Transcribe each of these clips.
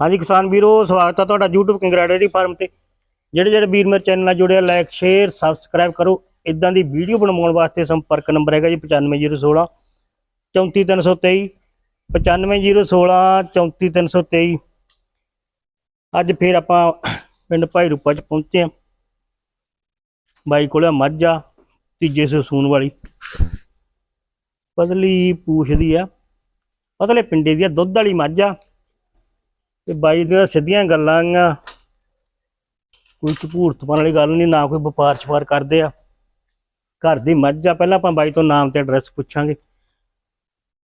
ਹਾਂਜੀ ਕਿਸਾਨ ਵੀਰੋ, ਸਵਾਗਤ ਹੈ ਤੁਹਾਡਾ YouTube ਕੰਗਰਾ ਡੇਅਰੀ ਫਾਰਮ ਤੇ। ਜਿਹੜੇ ਜਿਹੜੇ ਵੀਰ ਮੇਰੇ ਚੈਨਲ ਨਾਲ ਜੁੜੇ ਆ ਲਾਈਕ ਸ਼ੇਅਰ ਸਬਸਕ੍ਰਾਈਬ ਕਰੋ। ਇਦਾਂ ਦੀ ਵੀਡੀਓ ਬਣਾਉਣ ਵਾਸਤੇ ਸੰਪਰਕ ਨੰਬਰ ਹੈਗਾ ਜੀ 95016 34323 95016 34323 ਅੱਜ ਫੇਰ ਆਪਾਂ ਪਿੰਡ ਭਾਈ ਰੂਪਾ ਚ ਪਹੁੰਚੇ ਆ। ਬਾਈ ਕੋਲੇ ਮੱਝ ਆ ਤੀਜੇ ਸੇ ਵਾਲੀ। ਪਤਲੀ ਪੂਛ ਦੀ ਆ। ਪਤਲੇ ਪਿੰਡੇ ਦੀ ਆ, ਦੁੱਧ ਵਾਲੀ ਮੱਝ। ਆ ਤੇ ਬਾਈ ਦੀਆਂ ਸਿੱਧੀਆਂ ਗੱਲਾਂ ਆ ਕੋਈ ਝੂਠ ਵਾਲੀ ਗੱਲ ਨਹੀਂ ਨਾ ਕੋਈ ਵਪਾਰ ਛਪਾਰ ਕਰਦੇ ਆ। ਘਰ ਦੀ ਮੱਝ ਆ ਪਹਿਲਾਂ ਆਪਾਂ ਬਾਈ ਤੋਂ ਨਾਮ ਤੇ ਐਡਰੈਸ ਪੁੱਛਾਂਗੇ।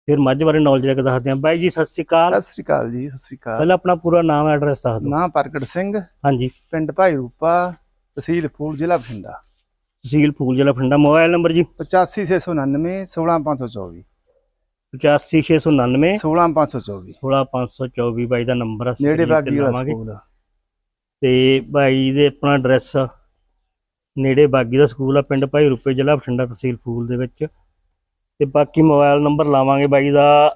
ਫਿਰ ਮੱਝ ਬਾਰੇ ਨੌਲੇਜ ਲੈ ਕੇ ਦੱਸਦੇ ਆ। ਬਾਈ ਜੀ ਸਤਿ ਸ਼੍ਰੀ ਅਕਾਲ। ਸਤਿ ਸ੍ਰੀ ਅਕਾਲ ਜੀ ਸਤਿ ਸ੍ਰੀ ਅਕਾਲ। ਪਹਿਲਾਂ ਆਪਣਾ ਪੂਰਾ ਨਾਮ ਐਡਰੈਸ ਦੱਸ ਦਿਓ। ਨਾਂ ਪ੍ਰਗਟ ਸਿੰਘ। ਹਾਂਜੀ। ਪਿੰਡ ਭਾਈ ਰੂਪਾ ਤਹਿਸੀਲ ਫੂਲ ਜ਼ਿਲ੍ਹਾ ਬਠਿੰਡਾ। ਤਹਿਸੀਲ ਫੂਲ ਜ਼ਿਲ੍ਹਾ ਬਠਿੰਡਾ ਮੋਬਾਈਲ ਨੰਬਰ ਜੀ। 85699 16524 85699 16524 16524 ਬਾਈ ਦਾ ਨੰਬਰ ਆ ਨੇੜੇ ਬਾਗੀ ਵਾਲਾ। ਸਕੂਲ। ਤੇ ਬਾਈ ਦੇ ਆਪਣਾ ਐਡਰੈਸ ਨੇੜੇ ਬਾਗੀ ਦਾ ਸਕੂਲ ਆ ਪਿੰਡ ਭਾਈ ਰੂਪੇ ਜ਼ਿਲ੍ਹਾ ਬਠਿੰਡਾ ਤਹਿਸੀਲ ਫੂਲ ਦੇ ਵਿੱਚ। ਤੇ ਬਾਕੀ ਮੋਬਾਈਲ ਨੰਬਰ ਲਾਵਾਂਗੇ ਬਾਈ ਦਾ।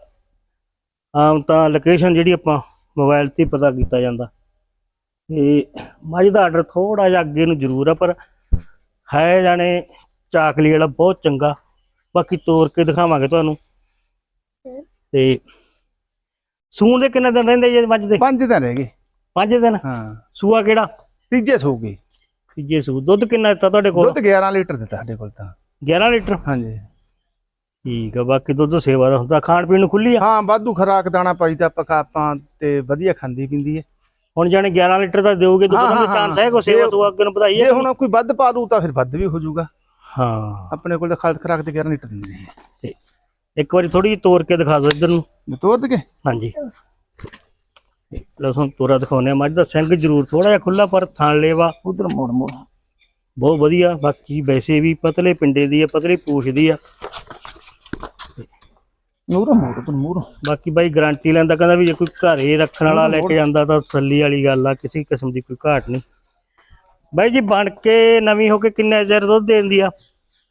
ਆਮ ਤਾਂ ਲੋਕੇਸ਼ਨ ਜਿਹੜੀ ਆਪਾਂ ਮੋਬਾਈਲ ਤੇ ਪਤਾ ਕੀਤਾ ਜਾਂਦਾ। ਤੇ ਮੱਝ ਦਾ ਆਰਡਰ ਥੋੜਾ ਜਿਹਾ ਅੱਗੇ ਨੂੰ ਜ਼ਰੂਰ ਆ ਪਰ ਹੈ ਜਾਣੇ ਚਾਕਲੀ ਵਾਲਾ ਬਹੁਤ ਚੰਗਾ। ਬਾਕੀ ਤੋੜ ਕੇ ਦਿਖਾਵਾਂਗੇ ਤੁਹਾਨੂੰ। ਤੇ ਸੂਣ ਦੇ ਕਿੰਨੇ ਦਿਨ ਰਹਿੰਦੇ ਜੇ ਮੱਝ ਦੇ? ਪੰਜ ਦਿਨ ਰਹਿ ਗਏ। ਪੰਜ ਦਿਨ? ਹਾਂ। ਸੂਆ ਕਿਹੜਾ? ਤੀਜੇ ਸੋ ਗਏ। ਤੀਜੇ ਸੂ। ਦੁੱਧ ਕਿੰਨਾ ਦਿੱਤਾ ਤੁਹਾਡੇ ਕੋਲ? ਦੁੱਧ 11 ਲੀਟਰ ਦਿੱਤਾ ਸਾਡੇ ਕੋਲ ਤਾਂ। 11 ਲੀਟਰ? ਹਾਂਜੀ। ਠੀਕ ਆ ਬਾਕੀ ਦੁੱਧ ਸੇਵਾ ਦਾ ਹੁੰਦਾ। ਖਾਣ ਪੀਣ ਨੂੰ ਖੁੱਲੀ ਆ? ਹਾਂ ਵਾਧੂ ਖਰਾਕ ਦਾਣਾ ਪਾਈਦਾ ਪਕਾ ਆਪਾਂ ਤੇ ਵਧੀਆ ਖਾਂਦੀ ਪਿੰਦੀ ਹੈ ਹੁਣ ਜਾਣੇ 11 ਲੀਟਰ ਦਾ ਦਿਓਗੇ ਦੁੱਧ ਦਾ ਚਾਂਸ ਹੈ ਕੋ। ਸੇਵਾ ਤੋਂ ਅੱਗੇ ਨੂੰ ਵਧਾਈ ਜੇ ਹੁਣ ਕੋਈ ਵੱਧ ਪਾ ਦੂ ਤਾਂ ਫਿਰ ਵੱਧ ਵੀ ਹੋ ਜਾਊਗਾ। ਹਾਂ। ਆਪਣੇ ਕੋਲ ਤਾਂ ਖਾਦ ਖਰਾਕ ਤੇ 11 ਲੀਟਰ ਦਿੰਦੀ ਤੇ ਇੱਕ ਵਾਰੀ ਥੋੜੀ ਜਿਹੀ ਤੋੜ ਕੇ ਦਿਖਾ ਦਿਓ ਇੱਧਰ ਨੂੰ। ਤੋੜ ਕੇ ਹਾਂਜੀ। ਤੇ ਲਓ ਤੁਹਾਨੂੰ ਤੋਰਾ ਦਿਖਾਉਂਦੇ ਆ ਮੱਝ ਦਾ ਸਿੰਘ ਜ਼ਰੂਰ ਥੋੜਾ ਜਿਹਾ ਖੁੱਲਾ ਪਰ ਥਾਣ ਲੇਵਾ। ਉਧਰ ਮੋੜ ਮੋੜ। ਬਹੁਤ ਵਧੀਆ। ਬਾਕੀ ਵੈਸੇ ਵੀ ਪਤਲੇ ਪਿੰਡੇ ਦੀ ਆ ਪਤਲੀ ਪੂਛ ਦੀ ਆ। ਨੂਰ ਮੋੜ ਉਧਰ ਮੋੜ। ਬਾਕੀ ਬਾਈ ਗਾਰੰਟੀ ਲੈਂਦਾ ਕਹਿੰਦਾ ਵੀ ਜੇ ਕੋਈ ਘਰੇ ਰੱਖਣ ਵਾਲਾ ਲੈ ਕੇ ਜਾਂਦਾ ਤਾਂ ਤਸੱਲੀ ਵਾਲੀ ਗੱਲ ਆ ਕਿਸੇ ਕਿਸਮ ਦੀ ਕੋਈ ਘਾਟ ਨਹੀਂ। ਬਾਈ ਜੀ ਬਣ ਕੇ ਨਵੀਂ ਹੋ ਕੇ ਕਿੰਨੇ ਚਿਰ ਦੁੱਧ ਦਿੰਦੀ ਆ?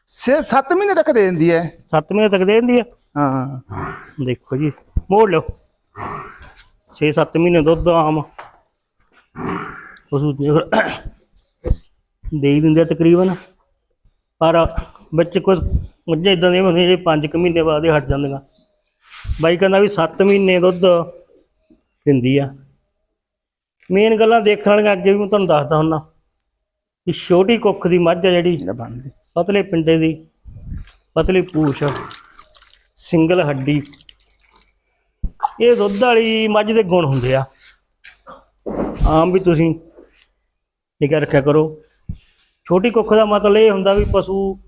ਸੇ 7 ਮਹੀਨੇ ਤੱਕ ਦੇ ਦਿੰਦੀ ਹੈ 7 ਮਹੀਨੇ ਤੱਕ ਦੇ ਦਿੰਦੀ ਆ ਹਾਂ। ਦੇਖੋ ਜੀ ਮੋੜ ਲਓ। 6-7 ਮਹੀਨੇ ਦੁੱਧ ਆਮ। ਪਸ਼ੂ ਦੇ ਹੀ ਦਿੰਦੇ ਤਕਰੀਬਨ। ਪਰ ਵਿੱਚ ਕੁਝ ਮੱਝਾਂ ਇਦਾਂ ਦੀਆਂ ਹੁੰਦੀਆਂ ਜਿਹੜੇ 5 ਮਹੀਨੇ ਬਾਅਦ ਹੀ ਹਟ ਜਾਂਦੀਆਂ। ਬਾਈ ਕਹਿੰਦਾ ਵੀ 7 ਮਹੀਨੇ ਦੁੱਧ ਦਿੰਦੀ ਆ। ਮੇਨ ਗੱਲਾਂ ਦੇਖਣ ਵਾਲੀਆਂ ਅੱਗੇ ਵੀ ਮੈਂ ਤੁਹਾਨੂੰ ਦੱਸਦਾ ਹੁੰਨਾ। ਕਿ ਛੋਟੀ ਕੁੱਖ ਦੀ ਮੱਝ ਆ ਜਿਹੜੀ ਬਣਦੀ। ਪਤਲੇ ਪਿੰਡੇ ਦੀ, ਪਤਲੀ ਪੂਛ, ਸਿੰਗਲ ਹੱਡੀ। ਇਹ ਦੁੱਧ ਵਾਲੀ ਮੱਝ ਦੇ ਗੁਣ ਹੁੰਦੇ ਆ। ਆਮ ਵੀ ਤੁਸੀਂ ਨਿਗਾਹ ਰੱਖਿਆ ਕਰੋ। ਛੋਟੀ ਕੁੱਖ ਦਾ ਮਤਲਬ ਇਹ ਹੁੰਦਾ ਵੀ ਪਸ਼ੂ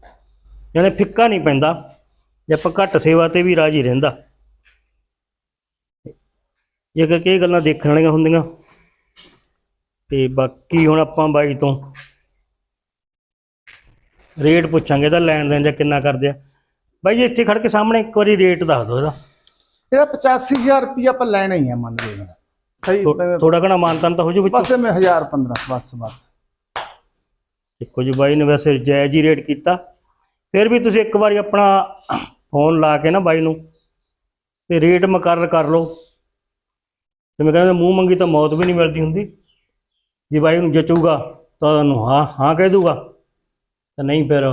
ਜਾਨੇ ਫਿੱਕਾ ਨਹੀਂ ਪੈਂਦਾ, ਜੇ ਆਪਾਂ ਘੱਟ ਸੇਵਾ ਤੇ ਵੀ ਰਾਜੀ ਰਹਿੰਦਾ। ਜੇਕਰ ਕਿ ਇਹ ਗੱਲਾਂ ਦੇਖਣ ਵਾਲੀਆਂ ਹੁੰਦੀਆਂ। ਤੇ ਬਾਕੀ ਹੁਣ ਆਪਾਂ ਬਾਈ ਤੋਂ ਰੇਟ ਪੁੱਛਾਂਗੇ ਤਾਂ ਲੈਣ ਦੇਣ ਜਾਂ ਕਿੰਨਾ ਕਰਦੇ ਆ। ਬਾਈ ਜੀ ਇੱਥੇ ਖੜ ਕੇ ਸਾਹਮਣੇ ਇੱਕ ਵਾਰੀ ਰੇਟ ਦੱਸ ਦਿਓ ਇਹਦਾ। ਇਹਦਾ 85000 ਰੁਪਇਆ ਆਪਾਂ ਲੈਣਾ ਹੀ ਆ ਮੰਨ ਲਓ ਸਹੀ ਥੋੜਾ ਘਣਾ ਮਾਨਤਨ ਤਾਂ ਹੋ ਜੂ ਵਿੱਚੋਂ। ਬਸ ਮੈਂ 1000 15 ਬਸ ਬਸ। ਦੇਖੋ ਜੀ ਬਾਈ ਨੇ ਵੈਸੇ ਜਾਇਜ਼ ਹੀ ਰੇਟ ਕੀਤਾ। ਫਿਰ ਵੀ ਤੁਸੀਂ ਇੱਕ ਵਾਰੀ ਆਪਣਾ ਫੋਨ ਲਾ ਕੇ ਨਾ ਬਾਈ ਨੂੰ ਤੇ ਰੇਟ ਮੁਕਰਰ ਕਰ ਲਓ। ਜਿਵੇਂ ਕਹਿੰਦੇ ਮੂੰਹ ਮੰਗੀ ਤਾਂ ਮੌਤ ਵੀ ਨਹੀਂ ਮਿਲਦੀ ਹੁੰਦੀ। ਜੇ ਬਾਈ ਨੂੰ ਜਚੂਗਾ ਤਾਂ ਉਹਨੂੰ ਹਾਂ ਹਾਂ ਕਹਿ ਦੂਗਾ। ਤਾਂ ਨਹੀਂ ਫਿਰ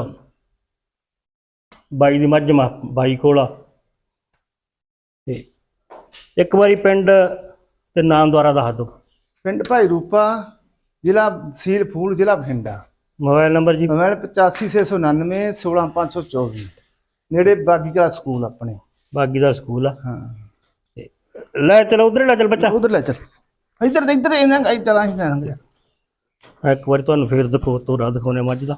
ਬਾਈ ਦੀ ਮੱਝ ਮਾ ਬਾਈ ਕੋਲ ਆ। ਤੇ ਇੱਕ ਵਾਰੀ ਪਿੰਡ ਤੇ ਨਾਮ ਦੁਆਰਾ ਦੱਸ ਦਿਓ। ਪਿੰਡ ਭਾਈ ਰੂਪਾ ਜ਼ਿਲ੍ਹਾ ਸੀਲ ਫੂਲ ਜ਼ਿਲ੍ਹਾ ਬਠਿੰਡਾ। ਮੋਬਾਈਲ ਨੰਬਰ ਜੀ। ਮੋਬਾਈਲ 85699 16524 ਨੇੜੇ ਬਾਗੀ ਕਲਾ ਸਕੂਲ ਆਪਣੇ। ਬਾਗੀ ਦਾ ਸਕੂਲ ਆ। ਹਾਂ। ਤੇ ਲੈ ਚਲੋ ਉਧਰ ਲੈ ਚੱਲ ਬੱਚਾ। ਉਧਰ ਲੈ ਚੱਲ। ਇੱਧਰ ਇੱਧਰ ਇਹਨਾਂ ਚਲਾਂ ਹੀ ਜਾਣਗੇ ਇੱਕ ਵਾਰੀ ਤੁਹਾਨੂੰ ਫੇਰ ਦਿਖੋ ਤੋਰਾ ਦਿਖਾਉਣੇ ਮੱਝ ਦਾ।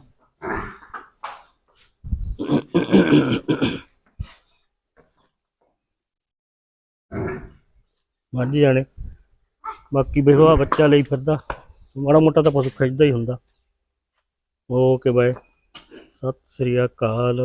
ਮੱਝ ਜਾਣੇ। ਬਾਕੀ ਵੇਖੋ ਬੱਚਾ ਲਈ ਫਿਰਦਾ। ਮਾੜਾ ਮੋਟਾ ਤਾਂ ਪਸ਼ੂ ਖਿੱਚਦਾ ਹੀ ਹੁੰਦਾ। Okay bye. ਸਤਿ ਸ੍ਰੀ ਅਕਾਲ।